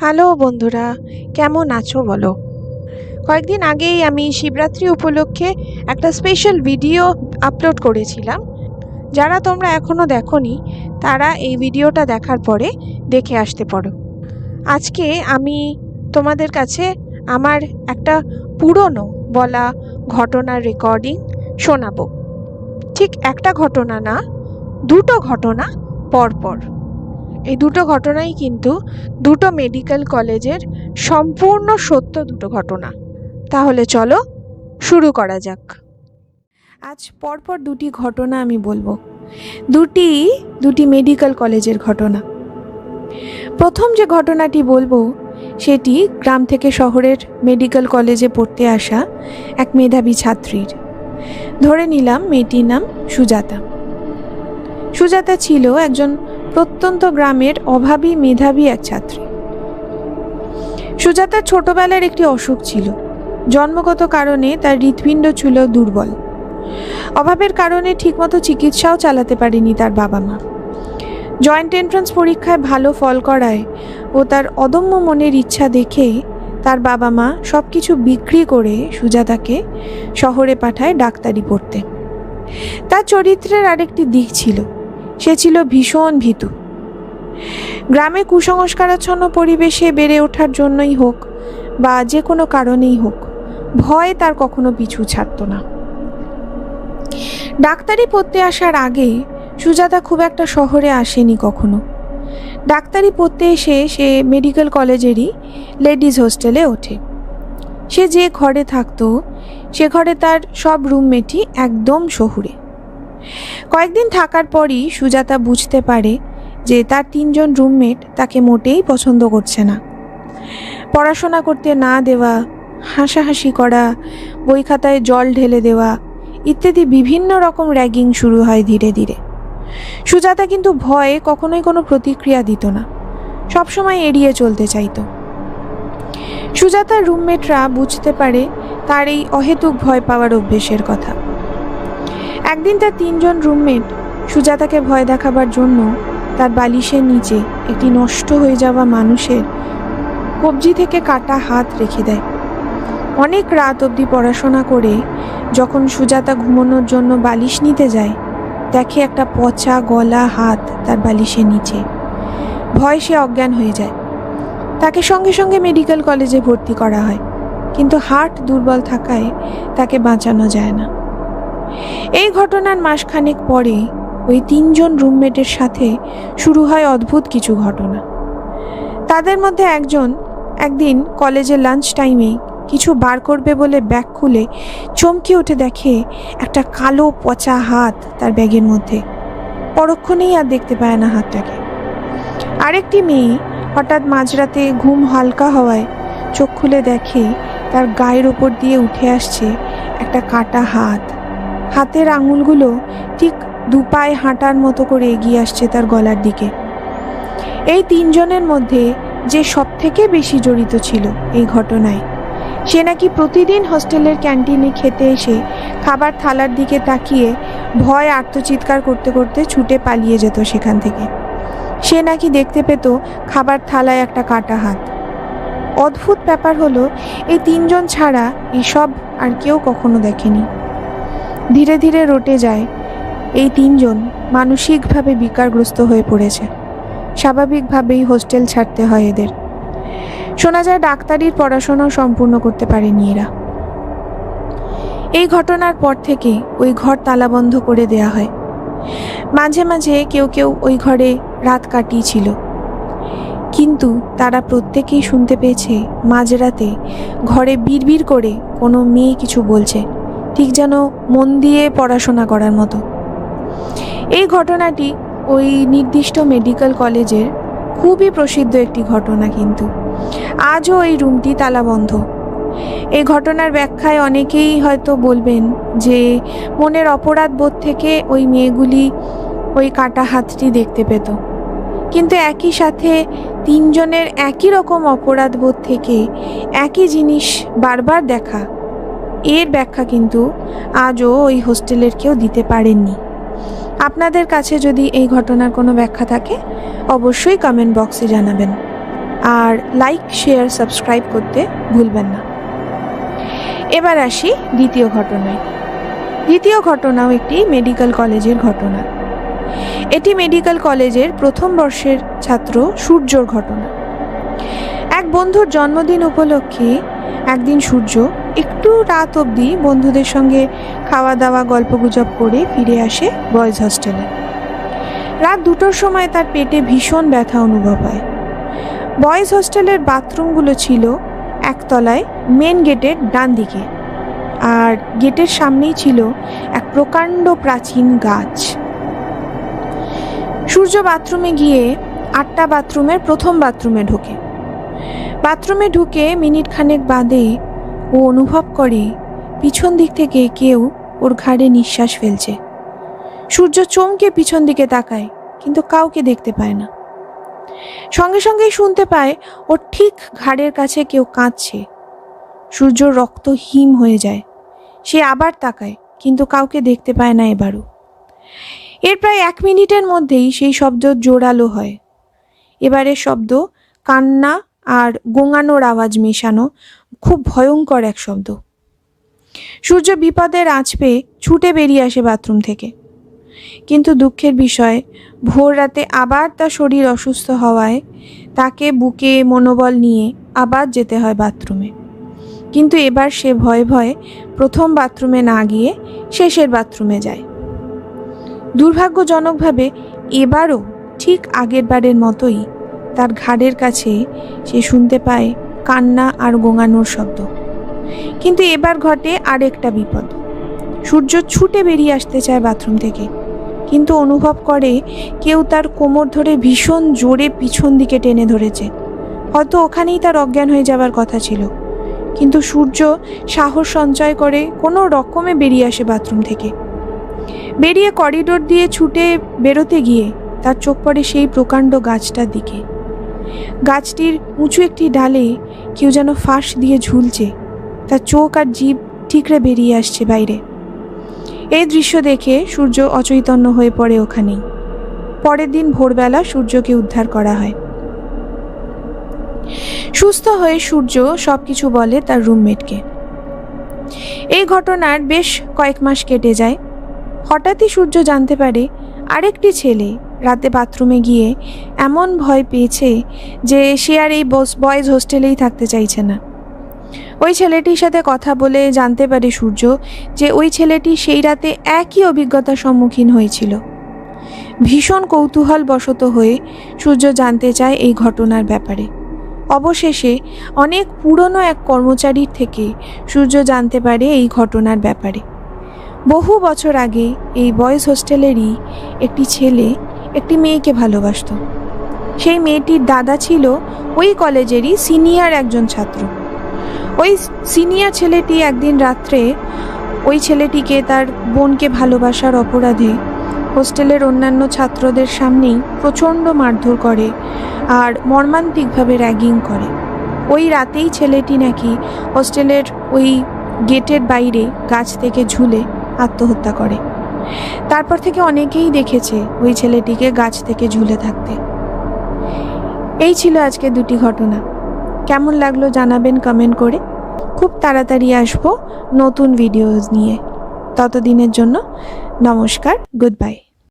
Hello বন্ধুরা, কেমন আছো বলো? কয়েকদিন আগেই আমি শিবরাত্রি উপলক্ষে একটা স্পেশাল ভিডিও আপলোড করেছিলাম। যারা তোমরা এখনও দেখোনি, তারা এই ভিডিওটা দেখার পরে দেখে আসতে পারো। আজকে আমি তোমাদের কাছে আমার একটা পুরনো বলা ঘটনার রেকর্ডিং শোনাবো। ঠিক একটা ঘটনা না, দুটো ঘটনা পরপর। এই দুটো ঘটনাই কিন্তু দুটো মেডিকেল কলেজের সম্পূর্ণ সত্য দুটো ঘটনা। তাহলে চলো শুরু করা যাক। আজ পরপর দুটি ঘটনা আমি বলব। দুটি দুটি মেডিকেল কলেজের ঘটনা। প্রথম যে ঘটনাটি বলব, সেটি গ্রাম থেকে শহরের মেডিকেল কলেজে পড়তে আসা এক মেধাবী ছাত্রীর। ধরে নিলাম, মেয়েটির নাম সুজাতা। সুজাতা ছিল একজন প্রত্যন্ত গ্রামের অভাবী মেধাবী এক ছাত্রী। সুজাতার ছোটবেলার একটি অসুখ ছিল। জন্মগত কারণে তার হৃৎপিণ্ড ছিল দুর্বল। অভাবের কারণে ঠিকমতো চিকিৎসাও চালাতে পারেনি তার বাবা মা জয়েন্ট এন্ট্রান্স পরীক্ষায় ভালো ফল করায় ও তার অদম্য মনের ইচ্ছা দেখে তার বাবা মা সব কিছু বিক্রি করে সুজাতাকে শহরে পাঠায় ডাক্তারি পড়তে। তার চরিত্রের আরেকটি দিক ছিল। সে ছিল ভীষণ ভীতু। গ্রামে কুসংস্কারাচ্ছন্ন পরিবেশে বেড়ে ওঠার জন্যই হোক বা যে কোনো কারণেই হোক, ভয় তার কখনো পিছু ছাড়ত না। ডাক্তারি পড়তে আসার আগে সুজাতা খুব একটা শহরে আসেনি কখনো। ডাক্তারি পড়তে এসে সে মেডিকেল কলেজেরই লেডিজ হোস্টেলে ওঠে। সে যে ঘরে থাকতো, সে ঘরে তার সব রুমমেটই একদম শহুরে। কয়েকদিন থাকার পরই সুজাতা বুঝতে পারে যে তার তিনজন রুমমেট তাকে মোটেই পছন্দ করছে না। পড়াশোনা করতে না দেওয়া, হাসাহাসি করা, বই খাতায় জল ঢেলে দেওয়া ইত্যাদি বিভিন্ন রকম র্যাগিং শুরু হয় ধীরে ধীরে। সুজাতা কিন্তু ভয়ে কখনোই কোনো প্রতিক্রিয়া দিত না। সবসময় এড়িয়ে চলতে চাইতো। সুজাতার রুমমেটরা বুঝতে পারে তার এই অহেতুক ভয় পাওয়ার অভ্যেসের কথা। একদিন তার তিনজন রুমমেট সুজাতাকে ভয় দেখাবার জন্য তার বালিশের নিচে একটি নষ্ট হয়ে যাওয়া মানুষের কবজি থেকে কাটা হাত রেখে দেয়। অনেক রাত অবধি পড়াশোনা করে যখন সুজাতা ঘুমানোর জন্য বালিশ নিতে যায়, দেখে একটা পচা গলা হাত তার বালিশের নিচে। ভয় সে অজ্ঞান হয়ে যায়। তাকে সঙ্গে সঙ্গে মেডিকেল কলেজে ভর্তি করা হয়, কিন্তু হার্ট দুর্বল থাকায় তাকে বাঁচানো যায় না। এই ঘটনার মাসখানেক পরে ওই তিনজন রুমমেটের সাথে শুরু হয় অদ্ভুত কিছু ঘটনা। তাদের মধ্যে একজন একদিন কলেজে লাঞ্চ টাইমে কিছু বার করবে বলে ব্যাগ খুলে চমকে উঠে দেখে একটা কালো পচা হাত তার ব্যাগের মধ্যে। পরক্ষণেই আর দেখতে পায় না হাতটাকে। আরেকটি মেয়ে হঠাৎ মাঝরাতে ঘুম হালকা হওয়ায় চোখ খুলে দেখে তার গায়ের ওপর দিয়ে উঠে আসছে একটা কাটা হাত। হাতের আঙুলগুলো ঠিক দুপায়ে হাঁটার মতো করে এগিয়ে আসছে তার গলার দিকে। এই তিনজনের মধ্যে যে সব থেকে বেশি জড়িত ছিল এই ঘটনায়। সে নাকি প্রতিদিন হোস্টেলের ক্যান্টিনে খেতে এসে খাবার থালার দিকে তাকিয়ে ভয়, আত্মচিৎকার করতে করতে ছুটে পালিয়ে যেত সেখান থেকে। সে নাকি দেখতে পেত খাবার থালায় একটা কাটা হাত। অদ্ভুত ব্যাপার হলো, এই তিনজন ছাড়া এসব আর কেউ কখনো দেখেনি। ধীরে ধীরে রটে যায়। এই তিনজন মানসিকভাবে বিকারগ্রস্ত হয়ে পড়েছে। স্বাভাবিকভাবেই হোস্টেল ছাড়তে হয় এদের। শোনা যায় ডাক্তারির পড়াশোনাও সম্পূর্ণ করতে পারেনি এরা। এই ঘটনার পর থেকে ওই ঘর তালাবন্ধ করে দেয়া হয়। মাঝে মাঝে কেউ কেউ ওই ঘরে রাত কাটিয়েছিল। কিন্তু তারা প্রত্যেকেই শুনতে পেয়েছে মাঝরাতে ঘরে বিড়বিড় করে কোনো মেয়ে কিছু বলছে। ঠিক যেন মন দিয়ে পড়াশোনা করার মতো। এই ঘটনাটি ওই নির্দিষ্ট মেডিকেল কলেজের খুবই প্রসিদ্ধ একটি ঘটনা কিন্তু। আজও এই রুমটি তালাবন্ধ। এই ঘটনার ব্যাখ্যায় অনেকেই হয়তো বলবেন যে মনের অপরাধ বোধ থেকে ওই মেয়েগুলি ওই কাটা হাতটি দেখতে পেত। কিন্তু একই সাথে তিনজনের একই রকম অপরাধ বোধ থেকে একই জিনিস বারবার দেখা এর ব্যাখ্যা কিন্তু আজও ওই হোস্টেলের কেউ দিতে পারেননি। আপনাদের কাছে যদি এই ঘটনার কোনো ব্যাখ্যা থাকে, অবশ্যই কমেন্ট বক্সে জানাবেন। আর লাইক শেয়ার সাবস্ক্রাইব করতে ভুলবেন না। এবার আসি দ্বিতীয় ঘটনায়। দ্বিতীয় ঘটনাও একটি মেডিকেল কলেজের ঘটনা। এটি মেডিকেল কলেজের প্রথম বর্ষের ছাত্র সূর্যর ঘটনা। এক বন্ধুর জন্মদিন উপলক্ষে একদিন সূর্য একটু রাত অবধি বন্ধুদের সঙ্গে খাওয়া দাওয়া গল্পগুজব করে ফিরে আসে বয়েজ হস্টেলে। রাত দুটোর সময় তার পেটে ভীষণ ব্যথা অনুভব হয়। বয়েজ হস্টেলের বাথরুমগুলো ছিল একতলায় মেন গেটের ডান দিকে আর গেটের সামনেই ছিল এক প্রকাণ্ড প্রাচীন গাছ। সূর্য বাথরুমে গিয়ে আটটা বাথরুমের প্রথম বাথরুমে ঢোকে। বাথরুমে ঢুকে মিনিট খানেক বাদে ও অনুভব করে, পিছন দিক থেকে কেউ ওর ঘাড়ে নিঃশ্বাস ফেলছে। সূর্য চমকে পিছন দিকে তাকায়, কিন্তু কাউকে দেখতে পায় না। সঙ্গে সঙ্গেই শুনতে পায়, ওর ঠিক ঘাড়ের কাছে কেউ কাঁদছে। সূর্য রক্ত হিম হয়ে যায়। সে আবার তাকায়, কিন্তু কাউকে দেখতে পায় না এবারও। এর প্রায় এক মিনিটের মধ্যেই সেই শব্দ জোরালো হয়। এবারের শব্দ কান্না আর গোঙানোর আওয়াজ মেশানো খুব ভয়ঙ্কর এক শব্দ। সূর্য বিপদের আঁচ পেয়ে ছুটে বেরিয়ে আসে বাথরুম থেকে। কিন্তু দুঃখের বিষয়, ভোর রাতে আবার তার শরীর অসুস্থ হওয়ায় তাকে বুকে মনোবল নিয়ে আবার যেতে হয় বাথরুমে। কিন্তু এবার সে ভয়ে ভয়ে প্রথম বাথরুমে না গিয়ে শেষের বাথরুমে যায়। দুর্ভাগ্যজনকভাবে এবারও ঠিক আগের বারের মতোই তার ঘাড়ের কাছে সে শুনতে পায় কান্না আর গোঙানোর শব্দ। কিন্তু এবার ঘটে আরেকটা বিপদ। সূর্য ছুটে বেরিয়ে আসতে চায় বাথরুম থেকে, কিন্তু অনুভব করে কেউ তার কোমর ধরে ভীষণ জোরে পিছন দিকে টেনে ধরেছে। হয়তো ওখানেই তার অজ্ঞান হয়ে যাবার কথা ছিল। কিন্তু সূর্য সাহস সঞ্চয় করে কোনো রকমে বেরিয়ে আসে বাথরুম থেকে। বেরিয়ে করিডোর দিয়ে ছুটে বেরোতে গিয়ে তার চোখ পড়ে সেই প্রকাণ্ড গাছটার দিকে। গাছটির উঁচু একটি ডালে কেউ যেন ফাঁস দিয়ে ঝুলছে। তার চোখ আর জীব ঠিকরে বেরিয়ে আসছে বাইরে। এই দৃশ্য দেখে সূর্য অচৈতন্য হয়ে পড়ে ওখানেই। পরের দিন ভোরবেলা সূর্যকে উদ্ধার করা হয়। সুস্থ হয়ে সূর্য সব কিছু বলে তার রুমমেটকে। এই ঘটনার বেশ কয়েক মাস কেটে যায়। হঠাৎই সূর্য জানতে পারে আরেকটি ছেলে রাতে বাথরুমে গিয়ে এমন ভয় পেয়েছে যে সে আর এই বস, বয়েজ হোস্টেলেই থাকতে চাইছে না। ওই ছেলেটির সাথে কথা বলে জানতে পারে সূর্য যে ওই ছেলেটি সেই রাতে একই অভিজ্ঞতার সম্মুখীন হয়েছিল। ভীষণ কৌতূহল বশত হয়ে সূর্য জানতে চায় এই ঘটনার ব্যাপারে। অবশেষে অনেক পুরনো এক কর্মচারীর থেকে সূর্য জানতে পারে এই ঘটনার ব্যাপারে। বহু বছর আগে এই বয়েজ হোস্টেলেরই একটি ছেলে একটি মেয়েকে ভালোবাসত। সেই মেয়েটির দাদা ছিল ওই কলেজেরই সিনিয়র একজন ছাত্র। ওই সিনিয়র ছেলেটি একদিন রাত্রে ওই ছেলেটিকে তার বোনকে ভালোবাসার অপরাধে হোস্টেলের অন্যান্য ছাত্রদের সামনেই প্রচণ্ড মারধর করে আর মর্মান্তিকভাবে র্যাগিং করে। ওই রাতেই ছেলেটি নাকি হোস্টেলের ওই গেটের বাইরে গাছ থেকে ঝুলে আত্মহত্যা করে। তারপর থেকে অনেকেই দেখেছে ওই ছেলেটিকে গাছ থেকে ঝুলে থাকতে। এই ছিল আজকে দুটি ঘটনা। কেমন লাগল জানাবেন কমেন্ট করে। খুব তাড়াতাড়ি আসব নতুন ভিডিওস নিয়ে। ততদিনের জন্য নমস্কার গুড বাই